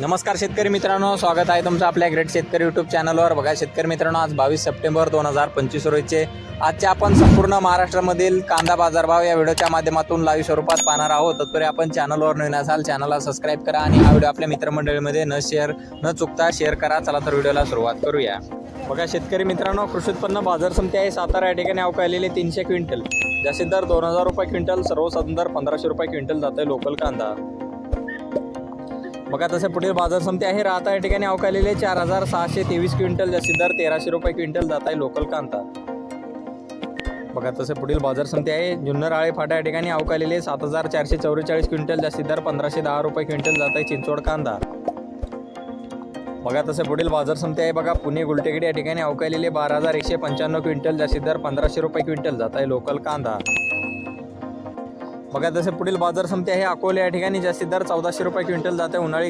नमस्कार शेतकरी मित्रांनो स्वागत आहे तुमचं आपल्या ग्रेट शेतकरी यूट्यूब चॅनलवर बघा शेतकरी मित्रांनो आज बावीस सप्टेंबर दोन हजार पंचवीस रोजचे. आजचे आपण संपूर्ण महाराष्ट्रामधील कांदा बाजारभाव या व्हिडिओच्या माध्यमातून लाईव्ह स्वरूपात पाहणार आहोत. तत्पूर्वी आपण चॅनलवर नवीन असाल चॅनलला सबस्क्राईब करा आणि हा व्हिडिओ आपल्या मित्रमंडळीमध्ये न शेअर न चुकता शेअर करा. चला तर व्हिडिओला सुरुवात करूया. बघा शेतकरी मित्रांनो कृषी उत्पन्न बाजार समिती आहे. सातारा या ठिकाणी अवकाळलेले तीनशे क्विंटल. जास्तीत दर दोन हजार रुपये क्विंटल सर्वसाधारण दर पंधराशे रुपये क्विंटल जात आहे लोकल कांदा. बघा तसे पुढील बाजार समिती आहे. राहता या ठिकाणी अवकालेले चार हजार सहाशे तेवीस क्विंटल जास्तीत दर तेराशे रुपये क्विंटल जात आहे लोकल कांदा. बघा तसे पुढील बाजार समिती आहे. जुन्नर आळे फाटा या ठिकाणी अवकालेले सात हजार चारशे चौवेचाळीस क्विंटल जास्तीत दर पंधराशे दहा रुपये क्विंटल जात आहे चिंचवड कांदा. बघा तसे पुढील बाजार समिती आहे. बघा पुणे गुलटेकडी या ठिकाणी अवकालेले बारा हजार एकशे पंच्याण्णव क्विंटल जास्तीत दर पंधराशे रुपये क्विंटल जात आहे लोकल कांदा. बघा जसं पुढील बाजार समिती आहे अकोले या ठिकाणी जास्तीत दर चौदाशे रुपये क्विंटल जाते उन्हाळी